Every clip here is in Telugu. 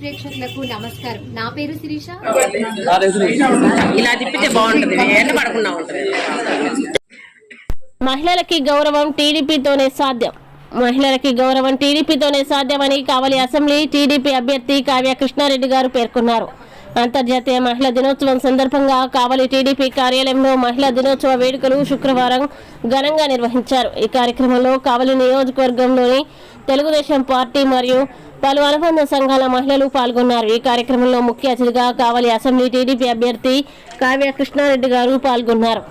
ప్రేక్షకులకు నమస్కారం. నా పేరు శిరీష. ఇలా తిప్పితే బాగుంటది. మహిళలకి గౌరవం టీడీపీతోనే సాధ్యం. మహిళలకి గౌరవం టీడీపీతోనే సాధ్యమని కావలి అసెంబ్లీ టీడీపీ అభ్యర్థి కావ్య కృష్ణారెడ్డి గారు పేర్కొన్నారు. అంతర్జాతీయ మహిళా దినోత్సవం సందర్భంగా కావలి టీడీపీ కార్యాలయంలో మహిళా దినోత్సవ వేడుకలు శుక్రవారం ఘనంగా నిర్వహించారు. ఈ కార్యక్రమంలో కావలి నియోజకవర్గంలోని తెలుగుదేశం పార్టీ మరియు పలు అనుబంధ సంఘాల మహిళలు పాల్గొన్నారు. ఈ కార్యక్రమంలో ముఖ్య అతిథిగా కావలి అసెంబ్లీ టీడీపీ అభ్యర్థి కావ్య కృష్ణారెడ్డి గారు పాల్గొన్నారు.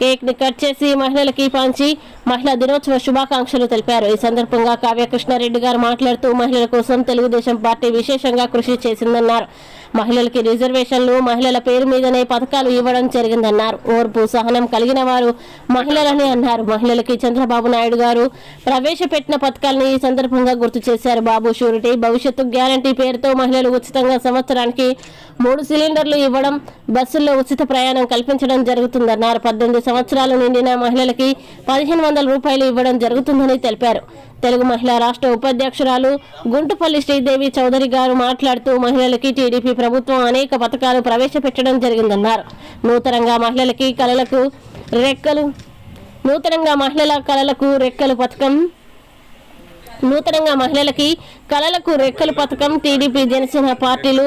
కేక్ని కట్ చేసి మహిళలకి పంచి మహిళా దినోత్సవ శుభాకాంక్షలు తెలిపారు. ఈ సందర్భంగా కావ్య కృష్ణారెడ్డి గారు మాట్లాడుతూ మహిళల కోసం తెలుగుదేశం పార్టీ విశేషంగా కృషి చేసిందన్నారు. మహిళలకి రిజర్వేషన్లు మహిళల పేరు మీదనే పథకాలు ఇవ్వడం జరిగిందన్నారు. ఓర్పు సహనం కలిగిన వారు మహిళలని అన్నారు. మహిళలకి చంద్రబాబు నాయుడు గారు ప్రవేశపెట్టిన పథకాలను ఈ సందర్భంగా గుర్తు చేశారు. బాబు షూరిటీ భవిష్యత్తు గ్యారంటీ పేరుతో మహిళలు ఉచితంగా సంవత్సరానికి మూడు సిలిండర్లు ఇవ్వడం బస్సుల్లో ఉచిత ప్రయాణం కల్పించడం జరుగుతుందన్నారు. పద్దెనిమిది సంవత్సరాలు నిండిన మహిళలకి పదిహేను వందల రూపాయలు ఇవ్వడం జరుగుతుందని తెలిపారు. తెలుగు మహిళా రాష్ట్ర ఉపాధ్యక్షురాలు గుంటుపల్లి శ్రీదేవి చౌదరి గారు మాట్లాడుతూ మహిళలకి టీడీపీ ప్రభుత్వం అనేక పథకాలు ప్రవేశపెట్టడం జరిగిందన్నారు. నూతనంగా మహిళలకి కళలకు రెక్కలు నూతనంగా మహిళల కళలకు రెక్కలు పథకం నూతనంగా మహిళలకి కళలకు రెక్కలు పథకం టీడీపీ జనసేన పార్టీలు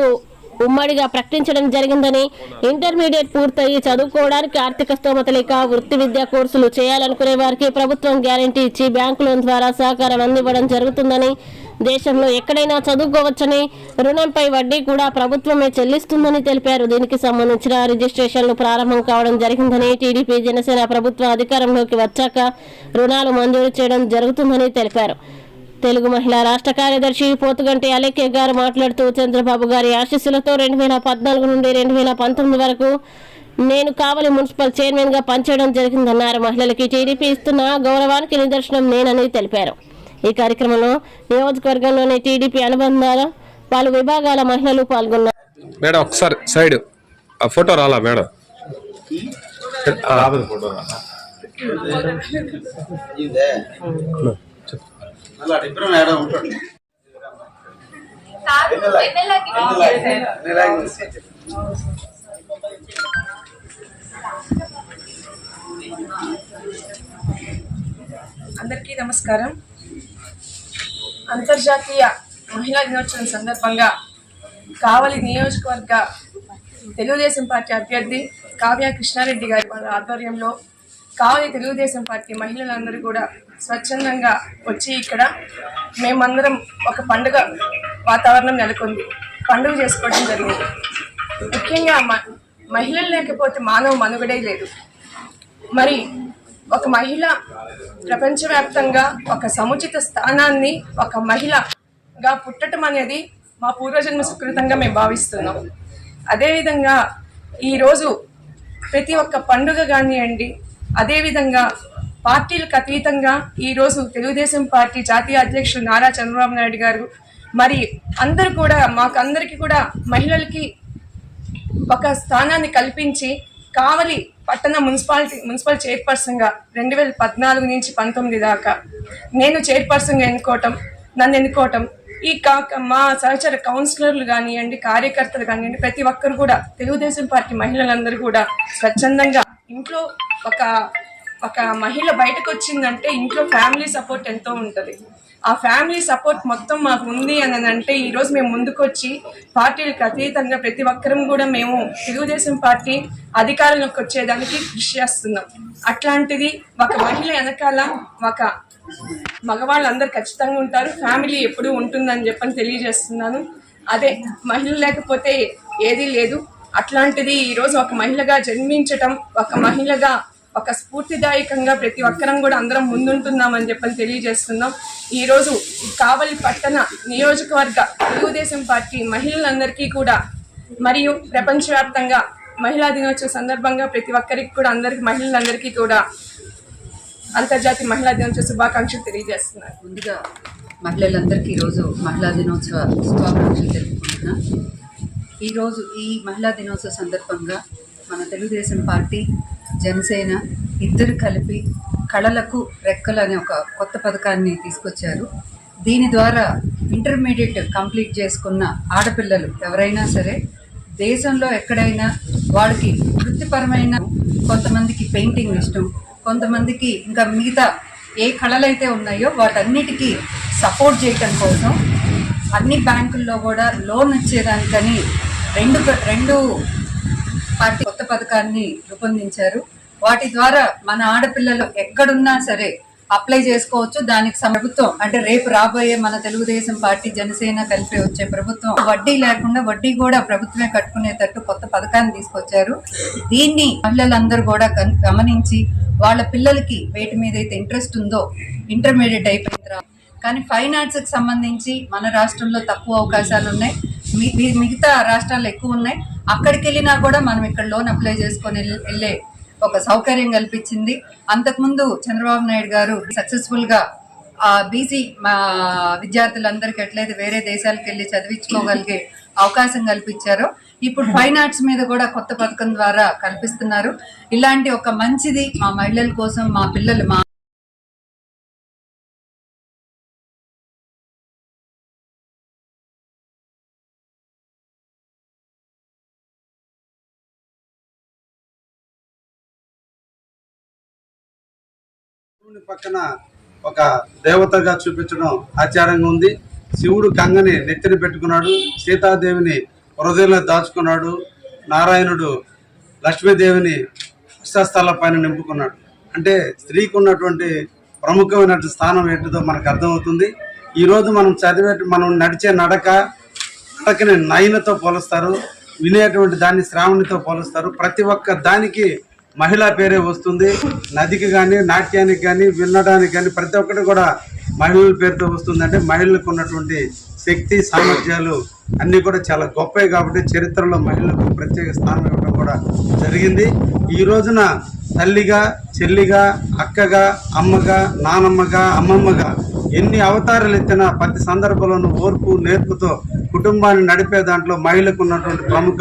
ఉమ్మడిగా ప్రకటించడం జరిగిందని ఇంటర్మీడియట్ పూర్తయి చదువుకోవడానికి ఆర్థిక స్తోమత లేక వృత్తి విద్యా కోర్సులు చేయాలనుకునే వారికి ప్రభుత్వం గ్యారంటీ ఇచ్చి బ్యాంకు లోన్ ద్వారా సహకారం అందివ్వడం జరుగుతుందని దేశంలో ఎక్కడైనా చదువుకోవచ్చని రుణంపై వడ్డీ కూడా ప్రభుత్వమే చెల్లిస్తుందని తెలిపారు. దీనికి సంబంధించిన రిజిస్ట్రేషన్లు ప్రారంభం కావడం జరిగిందని టీడీపీ జనసేన ప్రభుత్వం అధికారంలోకి వచ్చాక రుణాలు మంజూరు చేయడం జరుగుతుందని తెలిపారు. తెలుగు మహిళా రాష్ట్ర కార్యదర్శి పోతుగంటి అలేఖ్య గారు మాట్లాడుతూ చంద్రబాబు గారి ఆశీస్సులతో రెండు వేల పద్నాలుగు నుండి రెండు వేల పంతొమ్మిది వరకు నేను కావలి మున్సిపల్ చైర్మన్గా పనిచేయడం జరిగిందన్నారు. మహిళలకి టీడీపీ ఇస్తున్న గౌరవానికి నిదర్శనం నేనని తెలిపారు. ఈ కార్యక్రమంలో నియోజకవర్గంలోని టీడీపీ అనుబంధాల పలు విభాగాల మహిళలు పాల్గొన్నారు. మేడం ఒకసారి సైడ్. ఆ ఫోటో రాలా మేడం? ఆ, ఉంటాడు అందరికీ నమస్కారం. అంతర్జాతీయ మహిళా దినోత్సవం సందర్భంగా కావలి నియోజకవర్గ తెలుగుదేశం పార్టీ అభ్యర్థి కావ్య కృష్ణారెడ్డి గారి వాళ్ళ ఆధ్వర్యంలో కావలి తెలుగుదేశం పార్టీ మహిళలందరూ కూడా స్వచ్ఛందంగా వచ్చి ఇక్కడ మేమందరం ఒక పండుగ వాతావరణం నెలకొంది. పండుగ చేసుకోవడం జరిగింది. ముఖ్యంగా మ- మహిళలు లేకపోతే మానవ మనుగడే లేదు. మరి ఒక మహిళ ప్రపంచవ్యాప్తంగా ఒక సముచిత స్థానాన్ని ఒక మహిళగా పుట్టడం అనేది మా పూర్వజన్మ సుకృతంగా మేము భావిస్తున్నాం. అదేవిధంగా ఈరోజు ప్రతి ఒక్క పండుగ కానివ్వండి అదేవిధంగా పార్టీలకు అతీతంగా ఈరోజు తెలుగుదేశం పార్టీ జాతీయ అధ్యక్షులు నారా చంద్రబాబు నాయుడు గారు. మరి అందరూ కూడా మాకు అందరికీ కూడా మహిళలకి ఒక స్థానాన్ని కల్పించి కావలి పట్టణ మున్సిపాలిటీ మున్సిపల్ చైర్పర్సన్గా రెండు వేల పద్నాలుగు నుంచి పంతొమ్మిది దాకా నేను చైర్పర్సన్గా ఎన్నుకోవటం నన్ను ఎన్నుకోవటం ఈ కాక మా సహచర కౌన్సిలర్లు కానివ్వండి కార్యకర్తలు కానివ్వండి ప్రతి ఒక్కరు కూడా తెలుగుదేశం పార్టీ మహిళలందరూ కూడా స్వచ్ఛందంగా ఇంట్లో ఒక ఒక మహిళ బయటకు వచ్చిందంటే ఇంట్లో ఫ్యామిలీ సపోర్ట్ ఎంతో ఉంటుంది. ఆ ఫ్యామిలీ సపోర్ట్ మొత్తం మాకు ఉంది అని అంటే ఈరోజు మేము ముందుకొచ్చి పార్టీలకు అతీతంగా ప్రతి ఒక్కరం కూడా మేము తెలుగుదేశం పార్టీ అధికారంలోకి వచ్చేదానికి కృషి చేస్తున్నాం. అట్లాంటిది ఒక మహిళ వెనకాల ఒక మగవాళ్ళందరూ ఖచ్చితంగా ఉంటారు. ఫ్యామిలీ ఎప్పుడూ ఉంటుందని చెప్పని తెలియజేస్తున్నాను. అదే మహిళ లేకపోతే ఏదీ లేదు. అట్లాంటిది ఈరోజు ఒక మహిళగా జన్మించటం ఒక మహిళగా ఒక స్ఫూర్తిదాయకంగా ప్రతి ఒక్కరం కూడా అందరం ముందుంటున్నామని చెప్పని తెలియజేస్తున్నాం. ఈరోజు కావలి పట్టణ నియోజకవర్గ తెలుగుదేశం పార్టీ మహిళలందరికీ కూడా మరియు ప్రపంచవ్యాప్తంగా మహిళా దినోత్సవ సందర్భంగా ప్రతి ఒక్కరికి కూడా అందరికి మహిళలందరికీ కూడా అంతర్జాతీయ మహిళా దినోత్సవ శుభాకాంక్షలు తెలియజేస్తున్నారు ముందుగా మహిళలందరికీ ఈరోజు మహిళా దినోత్సవ శుభాకాంక్షలు తెలుపుకుంటున్నా. ఈరోజు ఈ మహిళా దినోత్సవ సందర్భంగా మన తెలుగుదేశం పార్టీ జనసేన ఇద్దరు కలిపి కళలకు రెక్కలు అనే ఒక కొత్త పథకాన్ని తీసుకొచ్చారు. దీని ద్వారా ఇంటర్మీడియట్ కంప్లీట్ చేసుకున్న ఆడపిల్లలు ఎవరైనా సరే దేశంలో ఎక్కడైనా వాళ్ళకి వృత్తిపరమైన కొంతమందికి పెయింటింగ్ ఇష్టం కొంతమందికి ఇంకా మిగతా ఏ కళలైతే ఉన్నాయో వాటన్నిటికీ సపోర్ట్ చేయటం కోసం అన్ని బ్యాంకుల్లో కూడా లోన్ ఇచ్చేదానికని రెండు ప్ర- రెండు పార్టీ కొత్త పథకాన్ని రూపొందించారు. వాటి ద్వారా మన ఆడపిల్లలు ఎక్కడున్నా సరే అప్లై చేసుకోవచ్చు. దానికి ప్రభుత్వం అంటే రేపు రాబోయే మన తెలుగుదేశం పార్టీ జనసేన కలిపి వచ్చే ప్రభుత్వం వడ్డీ లేకుండా వడ్డీ కూడా ప్రభుత్వమే కట్టుకునేటట్టు కొత్త పథకాన్ని తీసుకొచ్చారు. దీన్ని మహిళలందరూ కూడా గమనించి వాళ్ళ పిల్లలకి వేటి మీద అయితే ఇంట్రెస్ట్ ఉందో ఇంటర్మీడియట్ అయిపోయిన తర్వాత. కానీ ఫైన్ ఆర్ట్స్కి సంబంధించి మన రాష్ట్రంలో తక్కువ అవకాశాలు ఉన్నాయి. మిగతా రాష్ట్రాలు ఎక్కువ ఉన్నాయి. అక్కడికి వెళ్ళినా కూడా మనం ఇక్కడ లోన్ అప్లై చేసుకొని వెళ్ళే ఒక సౌకర్యం కల్పించింది. అంతకుముందు చంద్రబాబు నాయుడు గారు సక్సెస్ఫుల్గా ఆ బీసీ మా విద్యార్థులందరికీ ఎట్లయితే వేరే దేశాలకు వెళ్ళి చదివించుకోగలిగే అవకాశం కల్పించారో ఇప్పుడు ఫైన్ ఆర్ట్స్ మీద కూడా కొత్త పథకం ద్వారా కల్పిస్తున్నారు. ఇలాంటి ఒక మంచిది మా మహిళల కోసం మా పిల్లలు మా శివుని పక్కన ఒక దేవతగా చూపించడం ఆచారంగా ఉంది. శివుడు గంగని నెత్తిన పెట్టుకున్నాడు. సీతాదేవిని హృదయంలో దాచుకున్నాడు. నారాయణుడు లక్ష్మీదేవిని అష్టస్థల పైన నింపుకున్నాడు. అంటే స్త్రీకి ఉన్నటువంటి ప్రముఖమైన స్థానం ఏంటిదో మనకు అర్థమవుతుంది. ఈరోజు మనం చదివే మనం నడిచే నడక నడకని నయనతో పోలుస్తారు. వినేటువంటి దాన్ని శ్రావణితో పోలుస్తారు. ప్రతి ఒక్క దానికి మహిళా పేరే వస్తుంది. నదికి కానీ నాట్యానికి కానీ వినడానికి కానీ ప్రతి ఒక్కటి కూడా మహిళల పేరుతో వస్తుంది అంటే మహిళలకు ఉన్నటువంటి శక్తి సామర్థ్యాలు అన్నీ కూడా చాలా గొప్పవి కాబట్టి చరిత్రలో మహిళలకు ప్రత్యేక స్థానం ఇవ్వడం కూడా జరిగింది. ఈ రోజున తల్లిగా చెల్లిగా అక్కగా అమ్మగా నానమ్మగా అమ్మమ్మగా ఎన్ని అవతారాలు ఎత్తినా ప్రతి సందర్భంలోనూ ఓర్పు నేర్పుతో కుటుంబాన్ని నడిపే దాంట్లో మహిళకు ఉన్నటువంటి ప్రముఖ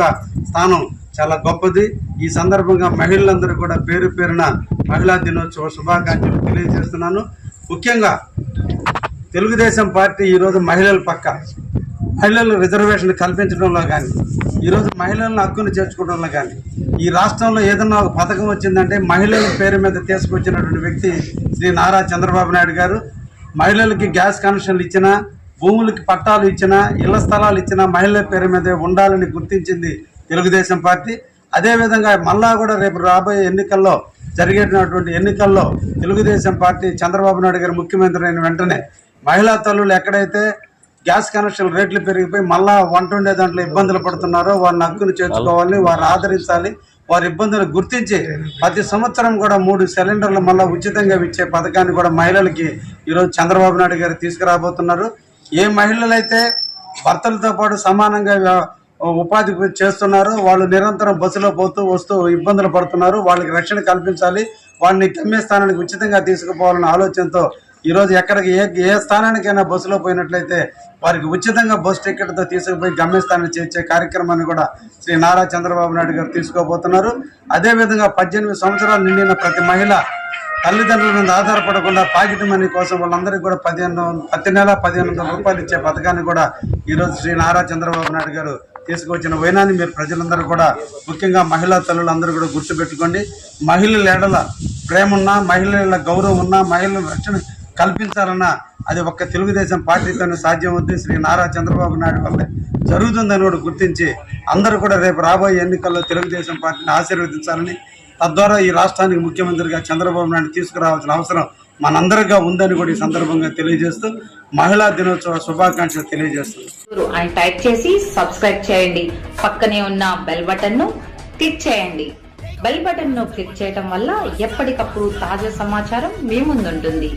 స్థానం చాలా గొప్పది. ఈ సందర్భంగా మహిళలందరూ కూడా పేరు పేరున మహిళా దినోత్సవ శుభాకాంక్షలు తెలియజేస్తున్నాను. ముఖ్యంగా తెలుగుదేశం పార్టీ ఈరోజు మహిళల పక్క మహిళలు రిజర్వేషన్ కల్పించడంలో కానీ ఈరోజు మహిళలను హక్కును చేర్చుకోవడంలో కానీ ఈ రాష్ట్రంలో ఏదన్నా ఒక పథకం వచ్చిందంటే మహిళల పేరు మీద తీసుకొచ్చినటువంటి వ్యక్తి శ్రీ నారా చంద్రబాబు నాయుడు గారు. మహిళలకి గ్యాస్ కనెక్షన్లు ఇచ్చినా భూములకి పట్టాలు ఇచ్చినా ఇళ్ళ స్థలాలు ఇచ్చినా మహిళల పేరు మీదే ఉండాలని గుర్తించింది తెలుగుదేశం పార్టీ. అదేవిధంగా మళ్ళా కూడా రేపు రాబోయే ఎన్నికల్లో జరిగేటటువంటి ఎన్నికల్లో తెలుగుదేశం పార్టీ చంద్రబాబు నాయుడు గారు ముఖ్యమంత్రి అయిన వెంటనే మహిళా తల్లులు ఎక్కడైతే గ్యాస్ కనెక్షన్ రేట్లు పెరిగిపోయి మళ్ళా వంట ఉండే దాంట్లో ఇబ్బందులు పడుతున్నారో వారిని హక్కును చేర్చుకోవాలి వారిని ఆదరించాలి వారి ఇబ్బందులు గుర్తించి ప్రతి సంవత్సరం కూడా మూడు సిలిండర్లు మళ్ళీ ఉచితంగా ఇచ్చే పథకాన్ని కూడా మహిళలకి ఈరోజు చంద్రబాబు నాయుడు గారు తీసుకురాబోతున్నారు. ఏ మహిళలైతే భర్తలతో పాటు సమానంగా ఉపాధి చేస్తున్నారు. వాళ్ళు నిరంతరం బస్సులో పోతూ వస్తూ ఇబ్బందులు పడుతున్నారు. వాళ్ళకి రక్షణ కల్పించాలి. వాళ్ళని గమ్యస్థానానికి ఉచితంగా తీసుకుపోవాలన్న ఆలోచనతో ఈరోజు ఎక్కడికి ఏ ఏ స్థానానికైనా బస్సులో పోయినట్లయితే వారికి ఉచితంగా బస్ టికెట్తో తీసుకుపోయి గమ్యస్థానాన్ని చేర్చే కార్యక్రమాన్ని కూడా శ్రీ నారా చంద్రబాబు నాయుడు గారు తీసుకోబోతున్నారు. అదేవిధంగా పద్దెనిమిది సంవత్సరాలు నిండిన ప్రతి మహిళ తల్లిదండ్రుల మీద ఆధారపడకుండా పాకెట్ మనీ కోసం వాళ్ళందరికీ కూడా పదిహేను ప్రతి నెల పదిహేను వందల రూపాయలు ఇచ్చే పథకాన్ని కూడా ఈరోజు శ్రీ నారా చంద్రబాబు నాయుడు గారు తీసుకువచ్చిన వైనాన్ని మీరు ప్రజలందరూ కూడా ముఖ్యంగా మహిళా తల్లులందరూ కూడా గుర్తుపెట్టుకోండి. మహిళల ఎడల ప్రేమ ఉన్నా మహిళల గౌరవం ఉన్నా మహిళల రక్షణ కల్పించాలన్నా అది ఒక్క తెలుగుదేశం పార్టీతోనే సాధ్యం అవుతుంది శ్రీ నారా చంద్రబాబు నాయుడు వల్ల జరుగుతుందని కూడా గుర్తించి అందరూ కూడా రేపు రాబోయే ఎన్నికల్లో తెలుగుదేశం పార్టీని ఆశీర్వదించాలని తద్వారా ఈ రాష్ట్రానికి ముఖ్యమంత్రిగా చంద్రబాబు నాయుడు తీసుకురావాల్సిన అవసరం మనందరిగా ఉందని కూడా ఈ సందర్భంగా తెలియజేస్తూ మహిళా దినోత్సవ శుభాకాంక్షలు తెలియజేస్తూ అని టైప్ చేసి సబ్స్క్రైబ్ చేయండి. పక్కనే ఉన్న బెల్ బటన్ను క్లిక్ చేయండి. బెల్ బటన్ను క్లిక్ చేయడం వల్ల ఎప్పటికప్పుడు తాజా సమాచారం మీ ముందుంటుంది.